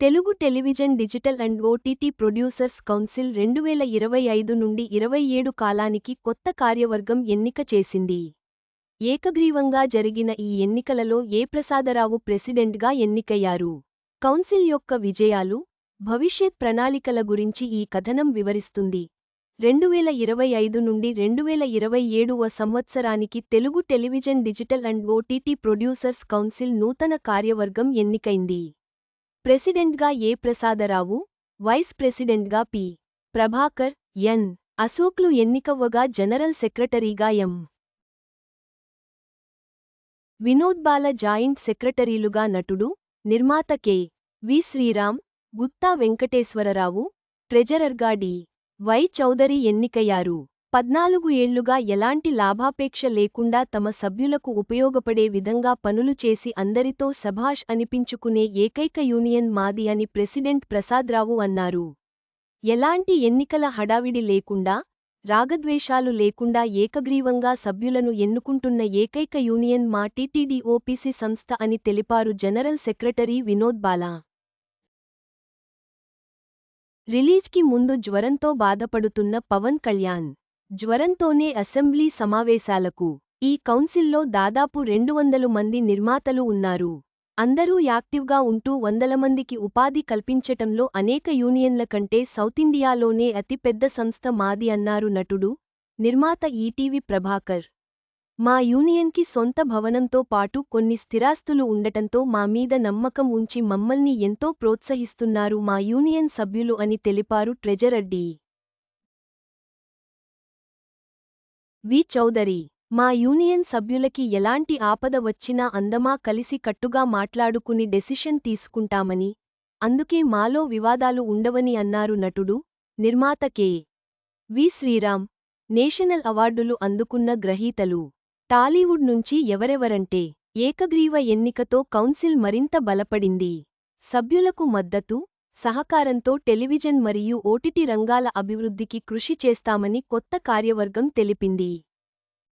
Telugu television digital and OTT producers council రెండువేల ఇరవై ఐదు నుండి ఇరవై ఏడు కాలానికి కొత్త కార్యవర్గం ఎన్నిక చేసింది. ఏకగ్రీవంగా జరిగిన ఈ ఎన్నికలలో ఏ ప్రసాదరావు ప్రెసిడెంట్గా ఎన్నికయ్యారు? కౌన్సిల్ యొక్క విజయాలు భవిష్యత్ ప్రణాళికల గురించి ఈ కథనం వివరిస్తుంది. రెండువేల ఇరవై ఐదు నుండి రెండువేల ఇరవై ఏడువ సంవత్సరానికి Telugu television digital and OTT producers council నూతన కార్యవర్గం ఎన్నికైంది. ప్రెసిడెంట్గా ఏ ప్రసాదరావు? వైస్ ప్రెసిడెంట్గా పి. ప్రభాకర్ ఎన్. అశోక్లు ఎన్నికవ్వగా జనరల్ సెక్రటరీగా ఎం. వినోద్ బాల జాయింట్ సెక్రటరీలుగా నటుడు నిర్మాత కె. వి. శ్రీరామ్ గుత్తా వెంకటేశ్వరరావు ట్రెజరర్గా డి. వై. చౌదరి ఎన్నికయ్యారు. పద్నాలుగు ఏళ్ళుగా ఎలాంటి లాభాపేక్ష లేకుండా తమ సభ్యులకు ఉపయోగపడే విధంగా పనులు చేసి అందరితో సభాష్ అనిపించుకునే ఏకైక యూనియన్ మాది అని ప్రెసిడెంట్ ప్రసాద్రావు అన్నారు. ఎలాంటి ఎన్నికల హడావిడి లేకుండా రాగద్వేషాలు లేకుండా ఏకగ్రీవంగా సభ్యులను ఎన్నుకుంటున్న ఏకైక యూనియన్ మా టీటీడీ ఓపీసీ సంస్థ అని తెలిపారు జనరల్ సెక్రటరీ వినోద్ బాలా. రిలీజ్కి ముందు జ్వరంతో బాధపడుతున్న పవన్ కళ్యాణ్. జ్వరంతోనే అసెంబ్లీ సమావేశాలకు ఈ కౌన్సిల్లో దాదాపు రెండు వందలు మంది నిర్మాతలు ఉన్నారు. అందరూ యాక్టివ్గా ఉంటూ వందల మందికి ఉపాధి కల్పించటంలో అనేక యూనియన్ల కంటే సౌతిండియాలోనే అతిపెద్ద సంస్థ మాది అన్నారు నటుడు నిర్మాత ఈటీవీ ప్రభాకర్. మా యూనియన్కి సొంత భవనంతో పాటు కొన్ని స్థిరాస్తులు ఉండటంతో మా మీద నమ్మకం ఉంచి మమ్మల్ని ఎంతో ప్రోత్సహిస్తున్నారు మా యూనియన్ సభ్యులు అని తెలిపారు ట్రెజరర్ డి. వి. చౌదరి మా యూనియన్ సభ్యులకి ఎలాంటి ఆపద వచ్చినా అందమా కలిసి కట్టుగా మాట్లాడుకుని డెసిషన్ తీసుకుంటామని అందుకే మాలో వివాదాలు ఉండవని అన్నారు నటుడు నిర్మాత కె. వి. శ్రీరామ్. నేషనల్ అవార్డులు అందుకున్న గ్రహీతలు. టాలీవుడ్ నుంచి ఎవరెవరంటే ఏకగ్రీవ ఎన్నికతో కౌన్సిల్ మరింత బలపడింది. సభ్యులకు మద్దతు సహకారంతో టెలివిజన్ మరియు ఓటిటి రంగాల అభివృద్ధికి కృషి చేస్తామని కొత్త కార్యవర్గం తెలిపింది.